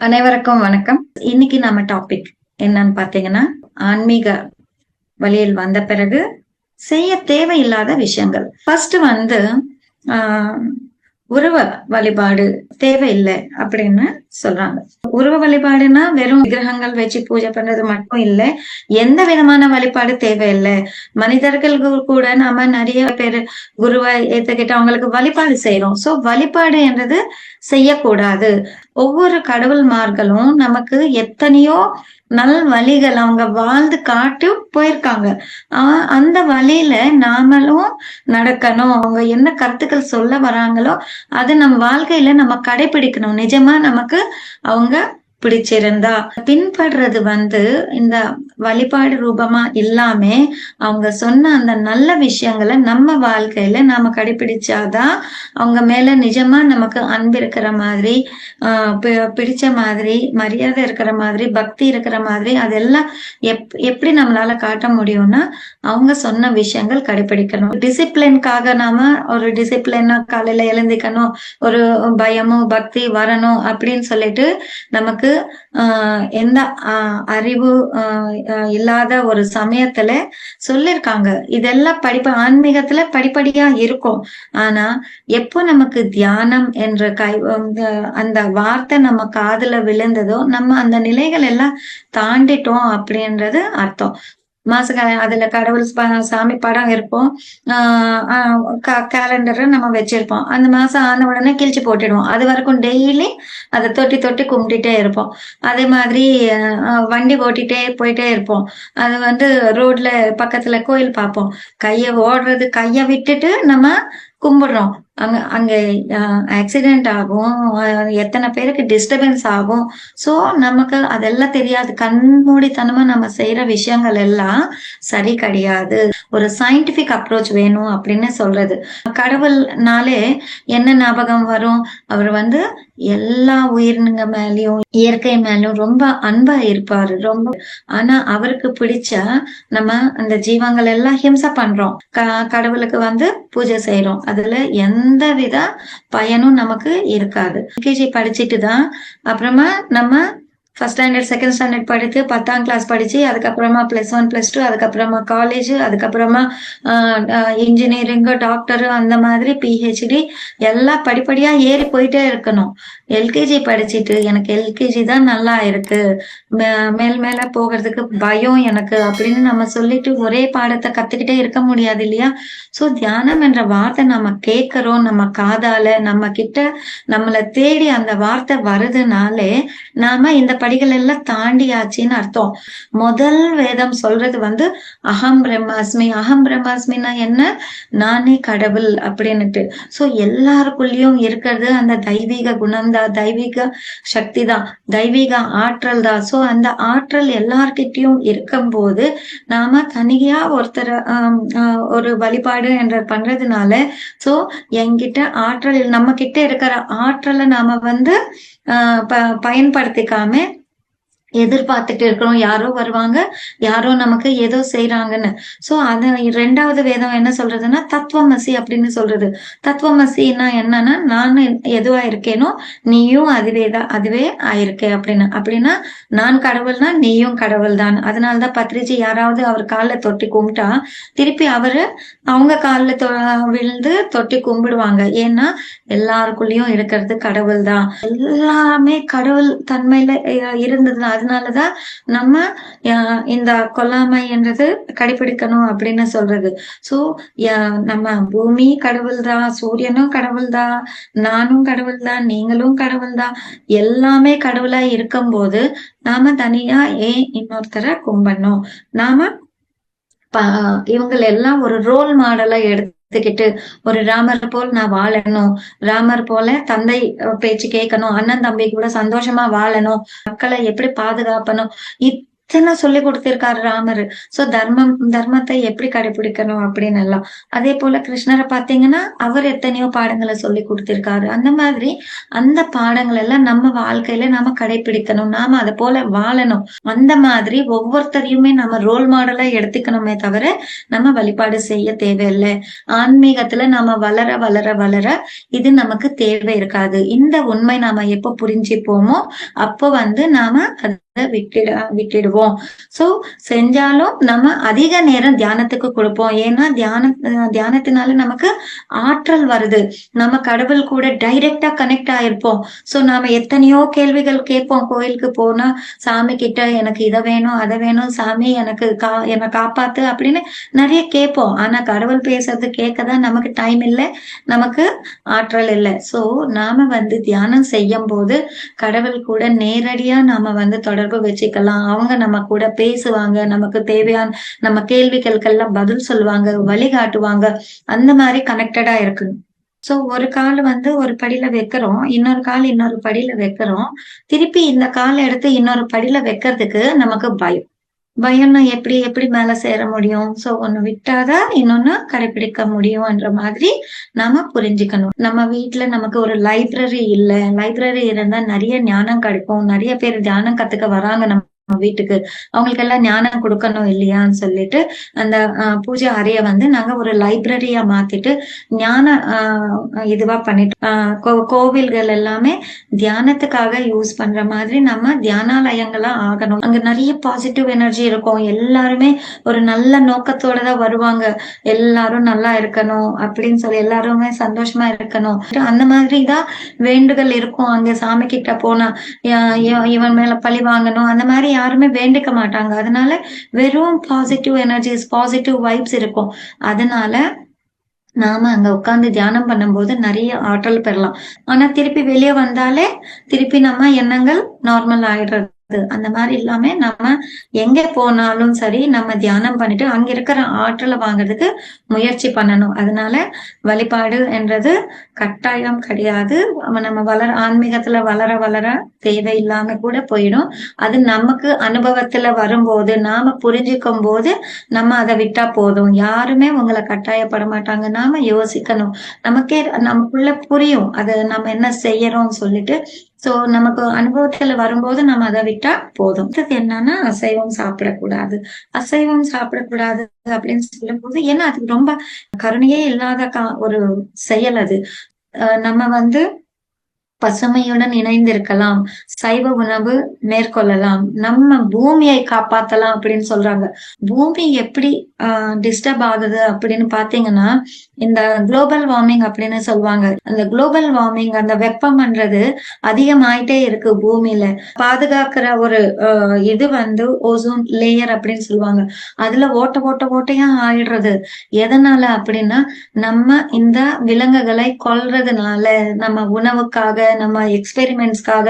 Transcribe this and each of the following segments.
அனைவருக்கும் வணக்கம். இன்னைக்கு நம்ம டாபிக் என்னன்னு பாத்தீங்கன்னா ஆன்மீக வழியில் வந்த பிறகு செய்ய தேவையில்லாத விஷயங்கள். ஃபர்ஸ்ட் வந்து ஆஹ், உருவ வழிபாடு தேவையில்லை அப்படின்னு சொல்றாங்க. உருவ வழிபாடுனா வெறும் விக்கிரகங்கள் வச்சு பூஜை பண்றது மட்டும் இல்லை எந்த விதமான வழிபாடு தேவையில்லை. மனிதர்கள் கூட நாம நிறைய பேர் குருவை ஏத்துக்கிட்டு அவங்களுக்கு வழிபாடு செய்யறோம் சோ வழிபாடு என்றது செய்யக்கூடாது. ஒவ்வொரு கடவுள்மார்களும் நமக்கு எத்தனையோ நல் வழிகள் அவங்க வாழ்ந்து காட்டு போயிருக்காங்க. ஆஹ் அந்த வழியில நாமளும் நடக்கணும். அவங்க என்ன கருத்துக்கள் சொல்ல வராங்களோ அதை நம்ம வாழ்க்கையில நம்ம கடைபிடிக்கணும். நிஜமா நமக்கு அவங்க பிடிச்சிருந்தா. பின்படுறது வந்து இந்த வழிபாடு ரூபமா இல்லாம அவங்க சொன்ன அந்த நல்ல விஷயங்களை நம்ம வாழ்க்கையில நாம கடைபிடிச்சாதான் அவங்க மேல நிஜமா நமக்கு அன்பு இருக்கிற மாதிரி ஆஹ் பி- பிடிச்ச மாதிரி மரியாதை இருக்கிற மாதிரி பக்தி இருக்கிற மாதிரி அதெல்லாம் எப் எப்படி நம்மளால காட்ட முடியும்னா அவங்க சொன்ன விஷயங்கள் கடைபிடிக்கணும். டிசிப்ளின்காக நாம ஒரு டிசிப்ளினா காலையில எழுந்திக்கணும் ஒரு பயமோ பக்தி வரணும் அப்படின்னு சொல்லிட்டு நமக்கு ஆஹ் எந்த அறிவு ஆஹ் இல்லாத ஒரு சமயத்துல சொல்லிருக்காங்க. இதெல்லாம் படிப்பு ஆன்மீகத்துல படிப்படியா இருக்கும். ஆனா எப்போ நமக்கு தியானம் என்ற கை அந்த- அந்த வார்த்தை நம்ம காதுல விழுந்ததோ நம்ம அந்த நிலைகள் எல்லாம் தாண்டிட்டோம் அப்படின்றது அர்த்தம். மாச அதுல கடவுள் சாமி படம் இருக்கும் கேலண்டரை நம்ம வச்சிருப்போம். அந்த மாசம் ஆன உடனே கிழிச்சு போட்டுடுவோம். அது வரைக்கும் டெய்லி அதை தொட்டி தொட்டி கும்பிட்டுட்டே இருப்போம். அதே மாதிரி வண்டி ஓட்டிட்டே போயிட்டே இருப்போம். அது வந்து ரோட்ல பக்கத்துல கோயில் பார்ப்போம். கைய ஓடுறது கைய விட்டுட்டு நம்ம கும்பிடுறோம். அங்க அங்க ஆக்சிடென்ட் ஆகும். எத்தனை பேருக்கு டிஸ்டர்பன்ஸ் ஆகும். சோ நமக்கு அதெல்லாம் தெரியாது. கண்மூடித்தனமா நம்ம செய்யற விஷயங்கள் எல்லாம் சரி கிடையாது. ஒரு சயின்டிபிக் அப்ரோச் வேணும் அப்படின்னு சொல்றது. கடவுள்னாலே என்ன ஞாபகம் வரும்? அவர் வந்து எல்லா உயிரினங்க மேலயும் இயற்கை மேலயும் ரொம்ப அன்பா இருப்பாரு. ரொம்ப ஆனா அவருக்கு பிடிச்ச நம்ம அந்த ஜீவங்கள் எல்லாம் ஹிம்சை பண்றோம். க- கடவுளுக்கு வந்து பூஜை செய்யறோம் அதுல எந்த எந்த வித பயனும் நமக்கு இருக்காது. எல்கேஜி படிச்சுட்டு தான் அப்புறமா நம்ம ஃபர்ஸ்ட் ஸ்டாண்டர்ட் செகண்ட் ஸ்டாண்டர்ட் படித்து பத்தாம் கிளாஸ் படிச்சு அதுக்கப்புறமா பிளஸ் ஒன் பிளஸ் டூ அதுக்கப்புறமா காலேஜ் அதுக்கப்புறமா இன்ஜினியரிங்கு டாக்டரு அந்த மாதிரி பிஹெச்டி எல்லாம் படிப்படியா ஏறி போயிட்டே இருக்கணும். எல்கேஜி படிச்சுட்டு எனக்கு எல்கேஜி தான் நல்லா இருக்கு. மே- மேல் மேல போகிறதுக்கு பயம் எனக்கு அப்படின்னு நம்ம சொல்லிட்டு ஒரே பாடத்தை கத்துக்கிட்டே இருக்க முடியாது இல்லையா? சோ தியானம் என்ற வார்த்தை நம்ம கேட்கறோம் நம்ம காதால நம்ம கிட்ட நம்மளை தேடி அந்த வார்த்தை வருதுனாலே நாம இந்த படிகள் எல்லாம் தாண்டியாச்சுன்னு அர்த்தம். முதல் வேதம் சொல்றது வந்து அகம் பிரம்மாஸ்மி. அகம் பிரம்மாஸ்மின்னா என்ன? நானே கடவுள் அப்படின்னுட்டு. சோ எல்லாருக்குள்ளயும் இருக்கிறது அந்த தெய்வீக குணம் தான். தெய்வீக சக்தி தான். தெய்வீக ஆற்றல் தான். சோ அந்த ஆற்றல் எல்லார்கிட்டயும் இருக்கும்போது நாம தனியா ஒருத்தர் ஒரு வழிபாடு என்ற பண்றதுனால சோ என்கிட்ட ஆற்றல் நம்ம கிட்ட இருக்கிற ஆற்றலை நாம வந்து பயன்படுத்திக்காம எதிர்பார்த்துட்டு இருக்கிறோம். யாரோ வருவாங்க யாரோ நமக்கு ஏதோ செய்யறாங்கன்னு சோ அது ரெண்டாவது வேதம் என்ன சொல்றதுன்னா தத்துவமசி அப்படின்னு சொல்றது. தத்துவமசின்னா என்னன்னா நான் எதுவா இருக்கேனோ நீயும் அதுவே தான் அதுவே ஆயிருக்கே அப்படின்னு. அப்படின்னா நான் கடவுள்னா நீயும் கடவுள் தான் அதனாலதான் பத்ரிஜி யாராவது அவர் காலில் தொட்டி கும்பிட்டா திருப்பி அவரு அவங்க காலில் தொ விழுந்து தொட்டி கும்பிடுவாங்க. ஏன்னா எல்லாருக்குள்ளயும் இருக்கிறது கடவுள் தான் எல்லாமே கடவுள் தன்மையில இருந்தது அதனாலதான் நம்ம இந்த கொல்லாமை என்றது கடைபிடிக்கணும் அப்படின்னு சொல்றது. சோ நம்ம பூமி கடவுள் தான் சூரியனும் கடவுள் தான் நானும் கடவுள் தான் நீங்களும் கடவுள் தான் எல்லாமே கடவுளா இருக்கும்போது நாம தனியா ஏன் இன்னொருத்தரை கும்பிடணும்? நாம இவங்க இவங்களை எல்லாம் ஒரு ரோல் மாடலா எடுத்துக்கிட்டு ஒரு ராமர் போல் நான் வாழணும். ராமர் போல தந்தை பேச்சு கேட்கணும். அண்ணன் தம்பி கூட சந்தோஷமா வாழணும். மக்களை எப்படி பாதுகாக்கணும் எத்தனை சொல்லி கொடுத்திருக்காரு ராமர். சோ தர்மம் தர்மத்தை எப்படி கடைபிடிக்கணும் அப்படின்னு எல்லாம். அதே போல கிருஷ்ணரை பாத்தீங்கன்னா அவர் எத்தனையோ பாடங்களை சொல்லி கொடுத்திருக்காரு. அந்த மாதிரி அந்த பாடங்கள் எல்லாம் நம்ம வாழ்க்கையில நாம கடைபிடிக்கணும். நாம அதை போல வாழணும். அந்த மாதிரி ஒவ்வொருத்தரையுமே நம்ம ரோல் மாடலா எடுத்துக்கணுமே தவிர நம்ம வழிபாடு செய்ய தேவையில்லை. ஆன்மீகத்துல நாம வளர வளர வளர இது நமக்கு தேவை இருக்காது. இந்த உண்மை நாம எப்ப புரிஞ்சுப்போமோ அப்போ வந்து நாம விட்டுட விட்டுடுவோம். சோ செஞ்சாலும் நம்ம அதிக நேரம் தியானத்துக்கு கொடுப்போம். ஏன்னா தியான தியானத்தினால நமக்கு ஆற்றல் வருது. நம்ம கடவுள் கூட டைரக்டா கனெக்ட் ஆயிருப்போம். சோ நாம எத்தனையோ கேள்விகள் கேட்போம். கோயிலுக்கு போனா சாமி கிட்ட எனக்கு இதை வேணும் அதை வேணும். சாமி எனக்கு கா என்னை காப்பாத்து. அப்படின்னு நிறைய கேட்போம். ஆனா கடவுள் பேசுறது கேட்கதான் நமக்கு டைம் இல்லை. நமக்கு ஆற்றல் இல்லை. சோ நாம வந்து தியானம் செய்யும் போது கடவுள் கூட நேரடியா நாம வந்து தொடர் தொடர்பு வச்சுக்கலாம் அவங்க நம்ம கூட பேசுவாங்க. நமக்கு தேவையான நம்ம கேள்விகளுக்கெல்லாம் பதில் சொல்லுவாங்க வழிகாட்டுவாங்க அந்த மாதிரி கனெக்டடா இருக்கு சோ ஒரு கால் வந்து ஒரு படியில வைக்கிறோம். இன்னொரு கால் இன்னொரு படியில வைக்கிறோம். திருப்பி இந்த கால் எடுத்து இன்னொரு படியில வைக்கிறதுக்கு நமக்கு பயம். பயம்னா எப்படி எப்படி மேல சேர முடியும்? சோ ஒண்ணு விட்டாதான் இன்னொன்னு கடைபிடிக்க முடியும்ன்ற மாதிரி நாம புரிஞ்சுக்கணும். நம்ம வீட்டுல நமக்கு ஒரு லைப்ரரி இல்ல. லைப்ரரி இருந்தா நிறைய ஞானம் கிடைக்கும். நிறைய பேர் தியானம் கத்துக்க வராங்க நம்ம வீட்டுக்கு. அவங்களுக்கு எல்லாம் ஞானம் கொடுக்கணும் இல்லையான்னு சொல்லிட்டு அந்த பூஜை அறைய வந்து நாங்க ஒரு லைப்ரரியா மாத்திட்டு ஞான இதுவா பண்ணிட்டு கோவில்கள் எல்லாமே தியானத்துக்காக யூஸ் பண்ற மாதிரி நம்ம தியானாலயங்களா ஆகணும். அங்க நிறைய பாசிட்டிவ் எனர்ஜி இருக்கும். எல்லாருமே ஒரு நல்ல நோக்கத்தோட தான் வருவாங்க. எல்லாரும் நல்லா இருக்கணும் அப்படின்னு சொல்லி எல்லாருமே சந்தோஷமா இருக்கணும். அந்த மாதிரி தான் வேண்டுதல் இருக்கும். அங்க சாமி கிட்ட போனா இவன் மேல பழி வாங்கணும். அந்த மாதிரி யாருமே வேண்டிக்க மாட்டாங்க. அதனால வெறும் பாசிட்டிவ் எனர்ஜிஸ் பாசிட்டிவ் வைப்ஸ் இருக்கும். அதனால நாம அங்க உட்காந்து தியானம் பண்ணும்போது நிறைய ஆற்றல் பெறலாம். ஆனா திருப்பி வெளியே வந்தாலே திருப்பி நம்ம எண்ணங்கள் நார்மல் ஆயிடுறது அந்த மாதிரி இல்லாம நம்ம எங்க போனாலும் சரி நம்ம தியானம் பண்ணிட்டு அங்க இருக்கிற ஆற்றலை வாங்குறதுக்கு முயற்சி பண்ணணும். அதனால வழிபாடு என்றது கட்டாயம் கிடையாது. நம்ம வளர ஆன்மீகத்துல வளர வளர தேவையில்லாம கூட போயிடும். அது நமக்கு அனுபவத்துல வரும்போது நாம புரிஞ்சுக்கும் போது நம்ம அதை விட்டா போதும். யாருமே உங்களை கட்டாயப்பட மாட்டாங்க. நாம யோசிக்கணும். நமக்கே நமக்குள்ள புரியும். அது நம்ம என்ன செய்யறோம்னு சொல்லிட்டு சோ நமக்கு அனுபவத்துல வரும்போது நம்ம அதை விட்டா போதும். இது என்னன்னா அசைவம் சாப்பிடக்கூடாது. அசைவம் சாப்பிடக்கூடாது அப்படின்னு சொல்லும் போது ஏன்னா அது ரொம்ப கருணையே இல்லாத ஒரு செயல் அது. நம்ம வந்து பசுமையுடன் இணைந்திருக்கலாம். சைவ உணவு மேற்கொள்ளலாம். நம்ம பூமியை காப்பாத்தலாம் அப்படின்னு சொல்றாங்க. பூமி எப்படி டிஸ்டர்ப் ஆகுது அப்படின்னு பாத்தீங்கன்னா இந்த குளோபல் வார்மிங் அப்படின்னு சொல்லுவாங்க. அந்த குளோபல் வார்மிங் அந்த வெப்பம்ன்றது அதிகமாயிட்டே இருக்கு பூமியில. பாதுகாக்கிற ஒரு இது வந்து ஓசோன் லேயர் அப்படின்னு சொல்லுவாங்க. அதுல ஓட்ட ஓட்ட ஓட்டையா ஆயிடுறது. எதனால அப்படின்னா நம்ம இந்த விலங்குகளை கொல்றதுனால நம்ம உணவுக்காக நம்ம எக்ஸ்பெரிமெண்ட்ஸ்க்காக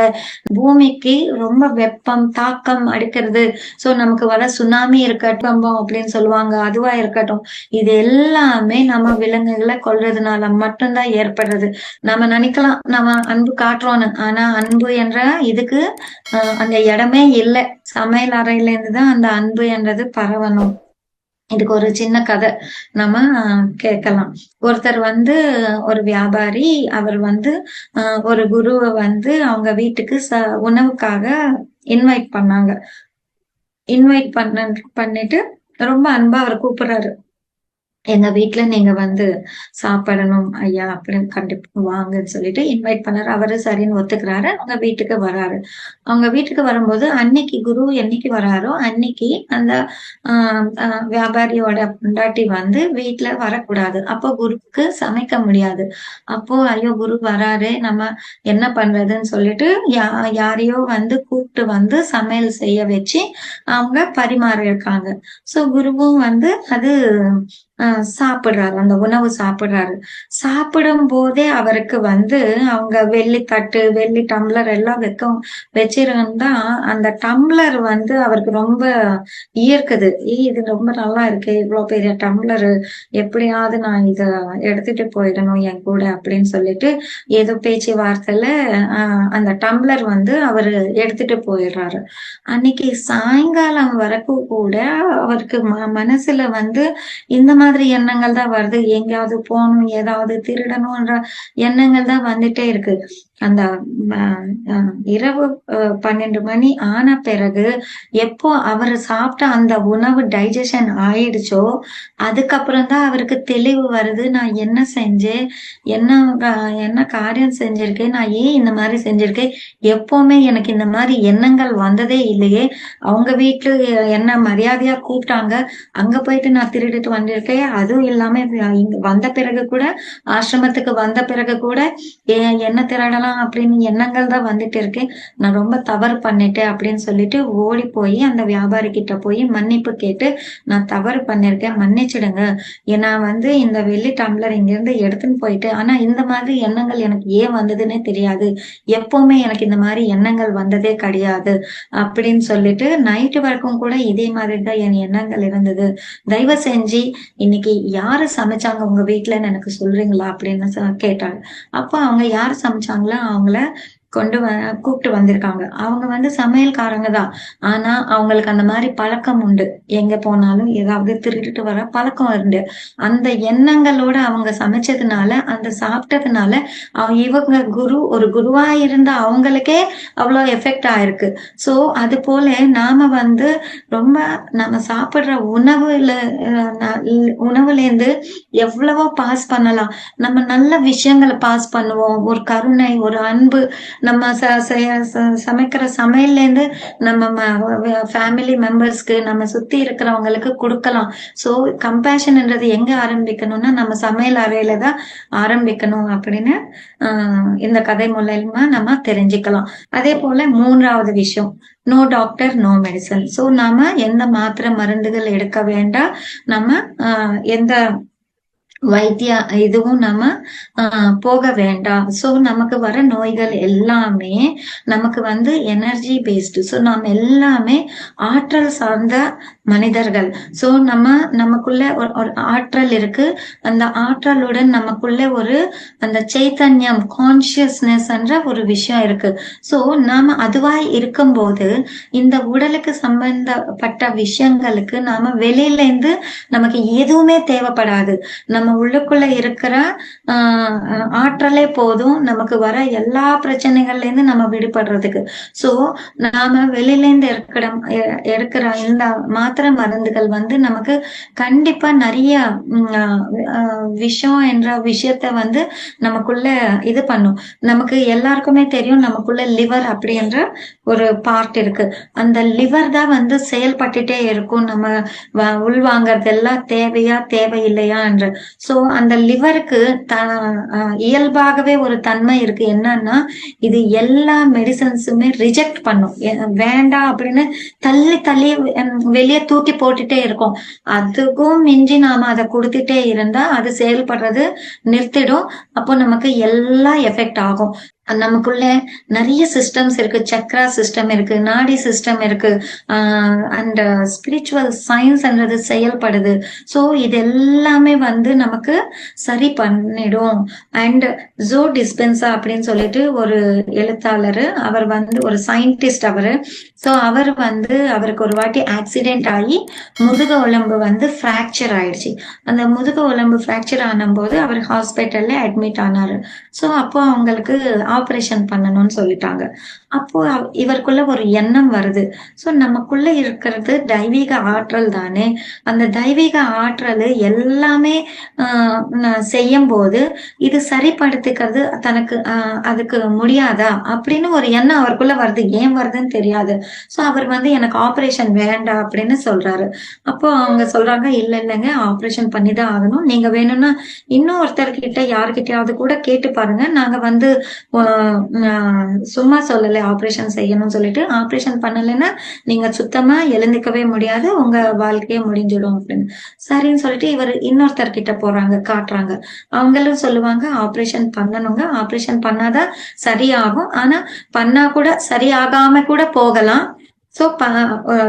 பூமிக்கு ரொம்ப வெப்பம் தாக்கம் அடிக்கிறது. சோ நமக்கு வர சுனாமி இருக்கட்டும் அப்படின்னு சொல்லுவாங்க அதுவா இருக்கட்டும். இது எல்லாமே நம்ம விலங்குகளை கொல்றதுனால மட்டும்தான் ஏற்படுறது. நம்ம நினைக்கலாம் நம்ம அன்பு காட்டுறோம்னு ஆனா அன்பு என்ற இதுக்கு அந்த இடமே இல்லை. சமையல் அறையில இருந்துதான் அந்த அன்பு என்றது பரவணும். இதுக்கு ஒரு சின்ன கதை. நம்ம கேட்கலாம். ஒருத்தர் வந்து ஒரு வியாபாரி அவர் வந்து ஒரு குருவை வந்து அவங்க வீட்டுக்கு ச உணவுக்காக இன்வைட் பண்ணாங்க. இன்வைட் பண்ண பண்ணிட்டு ரொம்ப அன்பா அவர் கூப்பிடுறாரு. எங்க வீட்டுல நீங்க வந்து சாப்பிடணும் ஐயா அப்படின்னு கண்டிப்பா வாங்கன்னு சொல்லிட்டு இன்வைட் பண்ணாரு. அவரு சரின்னு ஒத்துக்கிறாரு. அவங்க வீட்டுக்கு வராரு. அவங்க வீட்டுக்கு வரும்போது அன்னைக்கு குரு என்னைக்கு வராரோ அன்னைக்கு அந்த ஆஹ் வியாபாரியோட பொண்டாட்டி வந்து வீட்டுல வரக்கூடாது. அப்போ குருவுக்கு சமைக்க முடியாது. அப்போ ஐயோ குரு வராரு நம்ம என்ன பண்றதுன்னு சொல்லிட்டு யா யாரையோ வந்து கூப்பிட்டு வந்து சமையல் செய்ய வச்சு அவங்க பரிமாறியிருக்காங்க. சோ குருவும் வந்து அது சாப்பிடுறாரு. அந்த உணவு சாப்பிடுறாரு. சாப்பிடும் போதே அவருக்கு வந்து அவங்க வெள்ளி தட்டு வெள்ளி டம்ளர் எல்லாம் வைக்க வச்சிருந்தா அந்த டம்ளர் வந்து அவருக்கு ரொம்ப ஈர்க்குது. ஏய் இது ரொம்ப நல்லா இருக்கு. இவ்வளவு பெரிய டம்ளர். எப்படியாவது நான் இத எடுத்துட்டு போயிடணும் என் கூட அப்படின்னு சொல்லிட்டு ஏதோ பேச்சு வார்த்தையில அந்த டம்ளர் வந்து அவரு எடுத்துட்டு போயிடுறாரு. அன்னைக்கு சாயங்காலம் வரைக்கும் கூட அவருக்கு ம- மனசுல வந்து இந்த மாதிரி எண்ணங்கள் தான் வருது. எங்கேயாவது போகணும் ஏதாவது திருடணும்ன்ற எண்ணங்கள் தான் வந்துட்டே இருக்கு. அந்த இரவு பன்னெண்டு மணி ஆன பிறகு எப்போ அவர் சாப்பிட்ட அந்த உணவு டைஜஷன் ஆயிடுச்சோ அதுக்கப்புறம் தான் அவருக்கு தெளிவு வருது. நான் என்ன செஞ்சேன்? என்ன என்ன காரியம் செஞ்சிருக்கேன்? நான் ஏன் இந்த மாதிரி செஞ்சிருக்கேன்? எப்பவுமே எனக்கு இந்த மாதிரி எண்ணங்கள் வந்ததே இல்லையே. அவங்க வீட்டுல என்ன மரியாதையா கூப்பிட்டாங்க? அங்க போயிட்டு நான் திருடிட்டு வந்திருக்கேன். அதுவும் இல்லாம இங்க வந்த பிறகு கூட ஆசிரமத்துக்கு வந்த பிறகு கூட ஏ- என்ன திரடலாம் அப்படின்னு எண்ணங்கள் தான் வந்துட்டு இருக்கு. நான் ரொம்ப தவறு பண்ணிட்டேன் அப்படின்னு சொல்லிட்டு ஓடி போய் அந்த வியாபாரி கிட்ட போய் மன்னிப்பு கேட்டு நான் தவறு பண்ணிருக்கேன். மன்னிச்சிடுங்க. ஏன்னா வந்து இந்த வெள்ளி டம்ளர் இங்க இருந்து எடுத்துன்னு போயிட்டு ஆனா இந்த மாதிரி எண்ணங்கள் எனக்கு ஏன் வந்ததுன்னே தெரியாது. எப்பவுமே எனக்கு இந்த மாதிரி எண்ணங்கள் வந்ததே கிடையாது அப்படின்னு சொல்லிட்டு நைட்டு வரைக்கும் கூட இதே மாதிரி தான் என் எண்ணங்கள் இருந்தது. தயவு செஞ்சு இன்னைக்கு யாரு சமைச்சாங்க உங்க வீட்டுலன்னு எனக்கு சொல்றீங்களா அப்படின்னு கேட்டாங்க. அப்போ அவங்க யார் சமைச்சாங்களோ அவங்கள கொண்டு வ கூப்பிட்டு வந்திருக்காங்க. அவங்க வந்து சமையல்காரங்க தான். ஆனா அவங்களுக்கு அந்த மாதிரி பழக்கம் உண்டு. எங்க போனாலும் ஏதாவது திருடிட்டு வர பழக்கம் உண்டு. அந்த எண்ணங்களோட அவங்க சமைச்சதுனால அந்த சாப்பிட்டதுனால அவ- இவங்க குரு ஒரு குருவா இருந்த அவங்களுக்கே அவ்வளோ எஃபெக்ட் ஆயிருக்கு. சோ அது போல நாம வந்து ரொம்ப நம்ம சாப்பிடுற உணவுல உணவுலேருந்து எவ்வளவோ பாஸ் பண்ணலாம். நம்ம நல்ல விஷயங்களை பாஸ் பண்ணுவோம். ஒரு கருணை ஒரு அன்பு நம்ம ச ச- சமைக்கிற சமையல்ல இருந்து நம்ம ஃபேமிலி மெம்பர்ஸ்க்கு நம்ம சுத்தி இருக்கிறவங்களுக்கு கொடுக்கலாம். சோ கம்பேஷன்ன்றது எங்க ஆரம்பிக்கணும்னா நம்ம சமையல் அறையில தான் ஆரம்பிக்கணும் அப்படின்னு ஆஹ் இந்த கதை மூலயமா நம்ம தெரிஞ்சுக்கலாம். அதே போல மூன்றாவது விஷயம் no doctor no medicine so நாம எந்த மாத்திரை மருந்துகள் எடுக்க வேண்டாம் நம்ம எந்த வைத்திய இதுவும் நம்ம ஆஹ், போக வேண்டாம். ஸோ நமக்கு வர நோய்கள் எல்லாமே நமக்கு வந்து எனர்ஜி பேஸ்டு ஸோ நாம் எல்லாமே ஆற்றல் சார்ந்த மனிதர்கள். சோ நம்ம நமக்குள்ள ஒரு ஆற்றல் இருக்கு. அந்த ஆற்றலுடன் நமக்குள்ள ஒரு அந்த சைத்தன்யம் கான்சியஸ்னஸ் என்ற ஒரு விஷயம் இருக்கு. ஸோ நாம அதுவாய் இருக்கும்போது இந்த உடலுக்கு சம்பந்தப்பட்ட விஷயங்களுக்கு நாம வெளியில இருந்து நமக்கு எதுவுமே தேவைப்படாது. நம்ம உள்ளுக்குள்ள இருக்கிற ஆஹ் ஆற்றலே போதும். நமக்கு வர எல்லா பிரச்சனைகள்ல இருந்து நம்ம விடுபடுறதுக்கு. சோ நாம வெளியில இருந்து இருக்கிற எடுக்கிற இந்த மாத்திரை மருந்துகள் வந்து நமக்கு கண்டிப்பா நிறைய விஷம் என்ற விஷயத்த வந்து நமக்குள்ள இது பண்ணும். நமக்கு எல்லாருக்குமே தெரியும் நமக்குள்ள லிவர் அப்படின்ற ஒரு பார்ட் இருக்கு. அந்த லிவர் தான் வந்து செயல்பட்டுட்டே இருக்கும். நம்ம உள்வாங்கறது எல்லாம் தேவையா தேவையில்லையா என்று சோ அந்த லிவருக்கு த அஹ் இயல்பாகவே ஒரு தன்மை இருக்கு. என்னன்னா இது எல்லா மெடிசன்ஸுமே ரிஜெக்ட் பண்ணும். வேண்டாம் அப்படின்னு தள்ளி தள்ளி வெளியே தூக்கி போட்டுட்டே இருக்கும். அதுக்கும் மிஞ்சி நாம அதை கொடுத்துட்டே இருந்தா அது செயல்படுறது நிறுத்திடும். அப்போ நமக்கு எல்லாம் எஃபெக்ட் ஆகும். நமக்குள்ள நிறைய சிஸ்டம்ஸ் இருக்கு. சக்ரா சிஸ்டம் இருக்கு நாடி சிஸ்டம் இருக்கு. அண்ட் ஸ்பிரிச்சுவல் சயின்ஸ்ன்றது செயல்படுது. ஸோ இது எல்லாமே வந்து நமக்கு சரி பண்ணிடும். அண்ட் ஜோ டிஸ்பென்சா அப்படின்னு சொல்லிட்டு ஒரு எழுத்தாளர் அவர் வந்து ஒரு சயின்டிஸ்ட் அவரு. ஸோ அவர் வந்து அவருக்கு ஒரு வாட்டி ஆக்சிடென்ட் ஆகி முதுக உடம்பு வந்து ஃப்ராக்சர் ஆயிடுச்சு. அந்த முதுக உடம்பு ஃப்ராக்சர் ஆனும்போது அவர் ஹாஸ்பிட்டல்ல அட்மிட் ஆனாரு. ஸோ அப்போ அவங்களுக்கு ஆப்ரேஷன் பண்ணணும்னு சொல்லிட்டாங்க. அப்போ இவருக்குள்ள ஒரு எண்ணம் வருது. ஸோ நமக்குள்ள இருக்கிறது தெய்வீக ஆற்றல் தானே. அந்த தெய்வீக ஆற்றல் எல்லாமே செய்யும் போது இது சரிப்படுத்திக்கிறது தனக்கு அதுக்கு முடியாதா? அப்படின்னு ஒரு எண்ணம் அவருக்குள்ள வருது. ஏன் வருதுன்னு தெரியாது. ஸோ அவர் வந்து எனக்கு ஆப்ரேஷன் வேண்டாம் அப்படின்னு சொல்றாரு. அப்போ அவங்க சொல்றாங்க இல்ல இல்லைங்க ஆப்ரேஷன் பண்ணி தான் ஆகணும். நீங்க வேணும்னா இன்னும் ஒருத்தர்கிட்ட யார்கிட்டயாவது கூட கேட்டு பாருங்க. நாங்க வந்து சும்மா சொல்லலை ஆப்ரேஷன் செய்யணும்னு சொல்லிட்டு. ஆபரேஷன் பண்ணலைன்னா நீங்க சுத்தமா எழுந்துக்கவே முடியாது உங்க வாழ்க்கையே முடிஞ்சிடும் அப்படின்னு. சரின்னு சொல்லிட்டு இவர் இன்னொருத்தர் கிட்ட போறாங்க காட்டுறாங்க. அவங்களும் சொல்லுவாங்க ஆபரேஷன் பண்ணணுங்க. ஆபரேஷன் பண்ணாதான் சரியாகும். ஆனா பண்ணா கூட சரியாகாம கூட போகலாம். ஸோ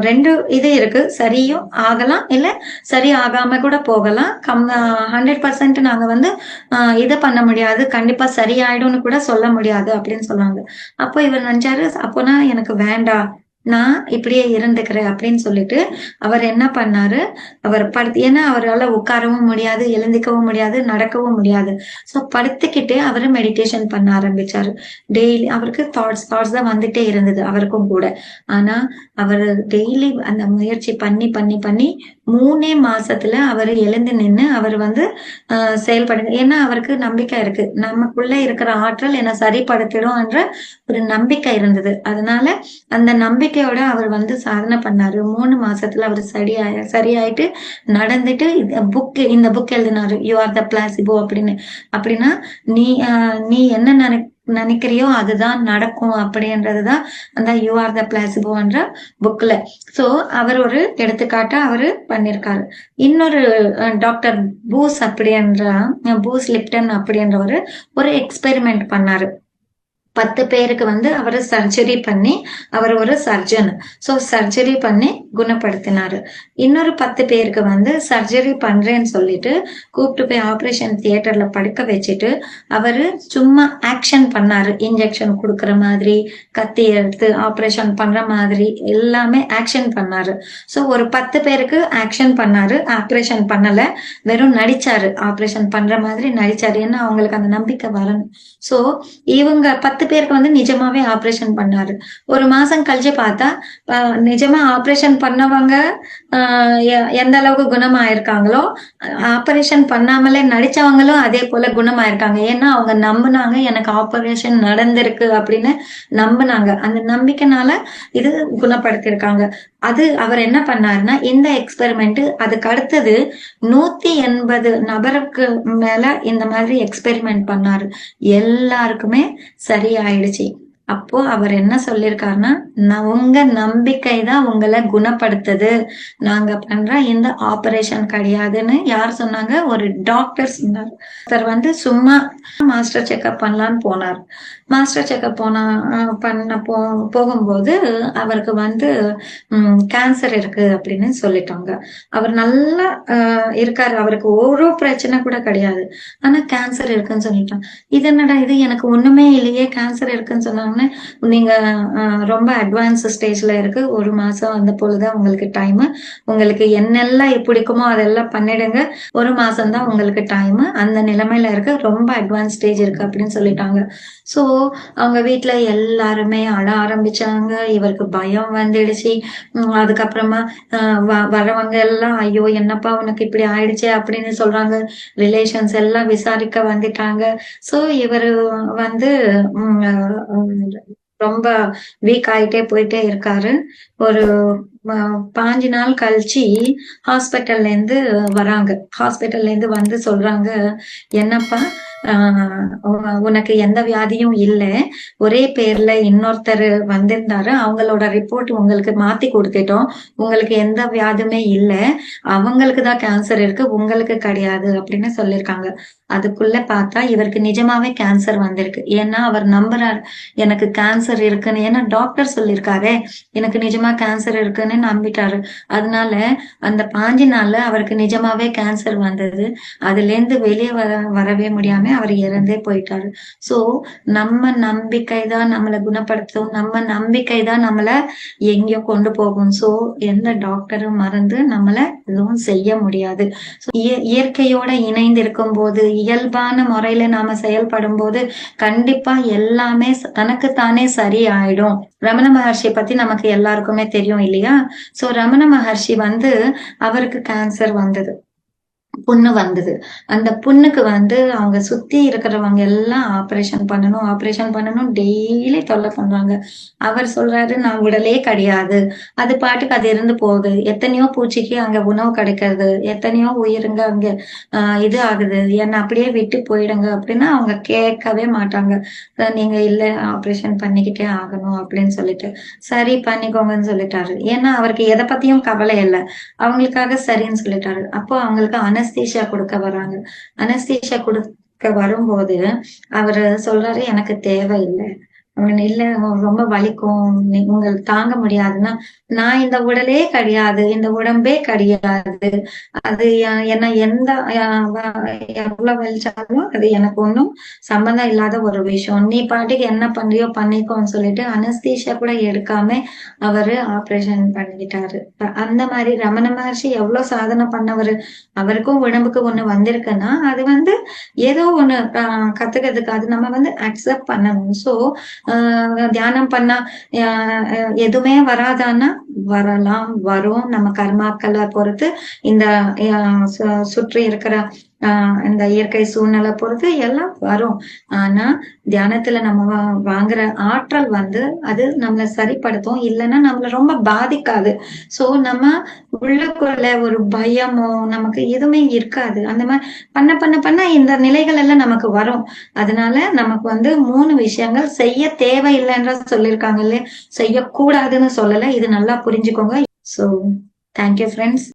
ரெண்டு இது இருக்கு. சரியும் ஆகலாம் இல்ல சரி ஆகாம கூட போகலாம். கம் ஹண்ட்ரட் பர்சன்ட் நாங்க வந்து ஆஹ் இதை பண்ண முடியாது. கண்டிப்பா சரியாயிடும்னு கூட சொல்ல முடியாது அப்படின்னு சொன்னாங்க. அப்போ இவர் நினைச்சாரு அப்போனா எனக்கு வேண்டாம். நான் இப்படியே இருந்துக்கிறேன் அப்படின்னு சொல்லிட்டு அவர் என்ன பண்ணாரு? அவர் படுத்து ஏன்னா அவரால் உட்காரவும் முடியாது எழுந்திக்கவும் முடியாது நடக்கவும் முடியாது. ஸோ படுத்துக்கிட்டே அவர் மெடிடேஷன் பண்ண ஆரம்பிச்சாரு. டெய்லி அவருக்கு தாட்ஸ் தாட்ஸ் தான் வந்துட்டே இருந்தது அவருக்கும் கூட. ஆனா அவர் டெய்லி அந்த முயற்சி பண்ணி பண்ணி பண்ணி மூணே மாசத்துல அவர் எழுந்து நின்று அவர் வந்து செயல்படுங்க. ஏன்னா அவருக்கு நம்பிக்கை இருக்கு. நமக்குள்ள இருக்கிற ஆற்றல் என்னை சரிப்படுத்திடும் என்ற ஒரு நம்பிக்கை இருந்தது. அதனால அந்த நம்பிக்கை நம்பிக்கையோட அவர் வந்து சாதனை பண்ணாரு. மூணு மாசத்துல அவர் சரியாய சரியாயிட்டு நடந்துட்டு புக் இந்த புக் எழுதினாரு. யூ ஆர் த பிளாசிபோ அப்படின்னு. அப்படின்னா நீ நீ என்ன நினை நினைக்கிறியோ அதுதான் நடக்கும் அப்படின்றதுதான் அந்த யூ ஆர் த பிளாசிபோன்ற புக்ல சோ அவர் ஒரு எடுத்துக்காட்டா அவரு பண்ணிருக்காரு. இன்னொரு டாக்டர் பூஸ் அப்படின்ற பூஸ் லிப்டன் அப்படின்றவர் ஒரு எக்ஸ்பெரிமெண்ட் பண்ணாரு. பத்து பேருக்கு வந்து அவர் சர்ஜரி பண்ணி அவர் ஒரு சர்ஜன் ஸோ சர்ஜரி பண்ணி குணப்படுத்தினாரு. இன்னொரு பத்து பேருக்கு வந்து சர்ஜரி பண்றேன்னு சொல்லிட்டு கூப்பிட்டு போய் ஆப்ரேஷன் தியேட்டர்ல படுக்க வச்சுட்டு அவரு சும்மா ஆக்ஷன் பண்ணாரு. இன்ஜெக்ஷன் கொடுக்குற மாதிரி கத்தி எடுத்து ஆப்ரேஷன் பண்ற மாதிரி எல்லாமே ஆக்ஷன் பண்ணாரு. ஸோ ஒரு பத்து பேருக்கு ஆக்ஷன் பண்ணாரு. ஆப்ரேஷன் பண்ணல. வெறும் நடிச்சாரு. ஆப்ரேஷன் பண்ற மாதிரி நடிச்சாரு. ஏன்னா அவங்களுக்கு அந்த நம்பிக்கை வரணும். ஸோ இவங்க பத்து பேருக்கு வந்து நிஜமாவே ஆப்ரேஷன் பண்ணாரு. ஒரு மாசம் கழிச்சு பார்த்தா நிஜமா ஆப்ரேஷன் பண்ணவங்க எந்த அளவுக்கு குணமாயிருக்காங்களோ ஆபரேஷன் பண்ணாமலே நடிச்சவங்களும் அதே போல குணமாயிருக்காங்க. ஏன்னா அவங்க நம்பினாங்க எனக்கு ஆபரேஷன் நடந்திருக்கு அப்படின்னு நம்பினாங்க. அந்த நம்பிக்கைனால இது குணப்படுத்தியிருக்காங்க. அது அவர் என்ன பண்ணாருன்னா இந்த எக்ஸ்பெரிமெண்ட் அதுக்கு அடுத்தது நூத்தி எண்பது நபருக்கு மேல இந்த மாதிரி எக்ஸ்பெரிமெண்ட் பண்ணாரு. எல்லாருக்குமே சரியாயிடுச்சு. அப்போ அவர் என்ன சொல்லியிருக்காருன்னா உங்க நம்பிக்கை தான் உங்களை குணப்படுத்துது. நாங்க பண்ற இந்த ஆபரேஷன் கிடையாதுன்னு யார் சொன்னாங்க? ஒரு டாக்டர் சொன்னார். வந்து சும்மா மாஸ்டர் செக்அப் பண்ணலான்னு போனார். மாஸ்டர் செக்அப் போனா பண்ண போ போகும்போது அவருக்கு வந்து கேன்சர் இருக்கு அப்படின்னு சொல்லிட்டாங்க. அவர் நல்லா இருக்காரு. அவருக்கு ஒரு பிரச்சனை கூட கிடையாது. ஆனா கேன்சர் இருக்குன்னு சொல்லிட்டாங்க இது என்னடா இது? எனக்கு ஒண்ணுமே இல்லையே. கேன்சர் இருக்குன்னு சொன்னாங்க. உடனே நீங்க ரொம்ப அட்வான்ஸ் ஸ்டேஜ்ல இருக்கு. ஒரு மாசம் அந்த போலதான் உங்களுக்கு டைம் உங்களுக்கு என்னெல்லாம் பிடிக்குமோ அதெல்லாம் பண்ணிடுங்க. ஒரு மாசம் தான் உங்களுக்கு டைம் அந்த நிலைமையில இருக்க ரொம்ப அட்வான்ஸ் ஸ்டேஜ் இருக்கு அப்படின்னு சொல்லிட்டாங்க. சோ அவங்க வீட்டுல எல்லாருமே அழ ஆரம்பிச்சாங்க. இவருக்கு பயம் வந்துடுச்சு. அதுக்கப்புறமா வரவங்க எல்லாம் ஐயோ என்னப்பா உனக்கு இப்படி ஆயிடுச்சு? அப்படின்னு சொல்றாங்க. ரிலேஷன்ஸ் எல்லாம் விசாரிக்க வந்துட்டாங்க. சோ இவரு வந்து ரொம்ப வீக் ஆயிட்டே போயிட்டே இருக்காரு. ஒரு பாஞ்சு நாள் கழிச்சு ஹாஸ்பிட்டல்ல இருந்து வராங்க. ஹாஸ்பிட்டல்ல இருந்து வந்து சொல்றாங்க என்னப்பா உனக்கு எந்த வியாதியும் இல்லை. ஒரே பேர்ல இன்னொருத்தர் வந்திருந்தாரு. அவங்களோட ரிப்போர்ட் உங்களுக்கு மாத்தி கொடுத்துட்டோம். உங்களுக்கு எந்த வியாதியுமே இல்லை. அவங்களுக்கு தான் கேன்சர் இருக்கு. உங்களுக்கு கிடையாது. அப்படின்னு சொல்லியிருக்காங்க. அதுக்குள்ள பார்த்தா இவருக்கு நிஜமாவே கேன்சர் வந்திருக்கு. ஏன்னா அவர் நம்புறாரு எனக்கு கேன்சர் இருக்குன்னு. ஏன்னா டாக்டர் சொல்லியிருக்காரு எனக்கு நிஜமா கேன்சர் இருக்குன்னு நம்பிட்டாரு. அதனால அந்த பாஞ்சு நாள்ல அவருக்கு நிஜமாவே கேன்சர் வந்தது. அதுல இருந்து வெளியே வர வரவே முடியாம அவர் இறந்தே போயிட்டாரு. சோ நம்ம நம்பிக்கை தான் நம்மளை குணப்படுத்தும். நம்ம நம்பிக்கை தான் நம்மளை எங்கேயோ கொண்டு போகும். சோ எந்த டாக்டரும் மறந்து நம்மள எதுவும் செய்ய முடியாது. இயற்கையோட இணைந்து இருக்கும் போது இயல்பான முறையில நாம செயல்படும் போது கண்டிப்பா எல்லாமே தனக்குத்தானே சரி ஆயிடும் ரமண மகர்ஷியை பத்தி நமக்கு எல்லாருக்குமே தெரியும் இல்லையா? சோ ரமண மகர்ஷி வந்து அவருக்கு கேன்சர் வந்தது. புண்ணு வந்தது. அந்த புண்ணுக்கு வந்து அவங்க சுத்தி இருக்கிறவங்க எல்லாம் ஆபரேஷன் பண்ணணும் ஆபரேஷன் பண்ணணும் டெய்லி தொல்லை பண்றாங்க அவர் சொல்றாரு நான் உடலே கிடையாது. அது பாட்டுக்கு அது இருந்து போகுது. எத்தனையோ பூச்சிக்கு அங்க உணவு கிடைக்கிறது. எத்தனையோ உயிருங்க அங்க ஆஹ் இது ஆகுது. என்னை அப்படியே விட்டு போயிடுங்க அப்படின்னா அவங்க கேட்கவே மாட்டாங்க. நீங்க இல்ல ஆபரேஷன் பண்ணிக்கிட்டே ஆகணும் அப்படின்னு சொல்லிட்டு. சரி பண்ணிக்கோங்கன்னு சொல்லிட்டாரு. ஏன்னா அவருக்கு எதை பத்தியும் கவலை இல்லை. அவங்களுக்காக சரின்னு சொல்லிட்டாரு. அப்போ அவங்களுக்கு அனஸ்தீஷா கொடுக்க வராங்க. அனஸ்தீஷியா கொடுக்க வரும்போது அவரு சொல்றாரு எனக்கு தேவையில்லை. அவன் இல்ல ரொம்ப வலிக்கும். உங்களுக்கு தாங்க முடியாதுன்னா நான் இந்த உடலே கிடையாது இந்த உடம்பே கிடையாது. அது என்ன எந்த எவ்வளவு வலிச்சாலும் அது எனக்கு ஒன்றும் சம்மந்தம் இல்லாத ஒரு விஷயம். நீ பாட்டுக்கு என்ன பண்றியோ பண்ணிக்கோன்னு சொல்லிட்டு அனஸ்தீஷா கூட எடுக்காம அவரு ஆபரேஷன் பண்ணிக்கிட்டாரு. அந்த மாதிரி ரமண மகர்ஷி எவ்வளவு சாதனை பண்ணவரு அவருக்கும் உடம்புக்கு ஒண்ணு வந்திருக்குன்னா அது வந்து ஏதோ ஒண்ணு ஆஹ் கத்துக்கிறதுக்கு அது நம்ம வந்து அக்செப்ட் பண்ணணும். சோ தியானம் பண்ணா ஆஹ் எதுவுமே வராதான்னா வரலாம் வரும். நம்ம கர்மாக்களை பொறுத்து இந்த சு- சுற்றி இருக்கிற ஆஹ் இந்த இயற்கை சூழ்நிலை பொறுத்து எல்லாம் வரும். ஆனா தியானத்துல நம்ம வா- வாங்குற ஆற்றல் வந்து அது நம்மளை சரிப்படுத்தும். இல்லைன்னா நம்மள ரொம்ப பாதிக்காது. சோ நம்ம உள்ளுக்குள்ள ஒரு பயமோ நமக்கு எதுவுமே இருக்காது. அந்த மாதிரி பண்ண பண்ண பண்ண இந்த நிலைகள் எல்லாம் நமக்கு வரும். அதனால நமக்கு வந்து மூணு விஷயங்கள் செய்ய தேவையில்லைன்ற சொல்லியிருக்காங்க இல்லையா? செய்யக்கூடாதுன்னு சொல்லல. இது நல்லா புரிஞ்சுக்கோங்க. So thank you friends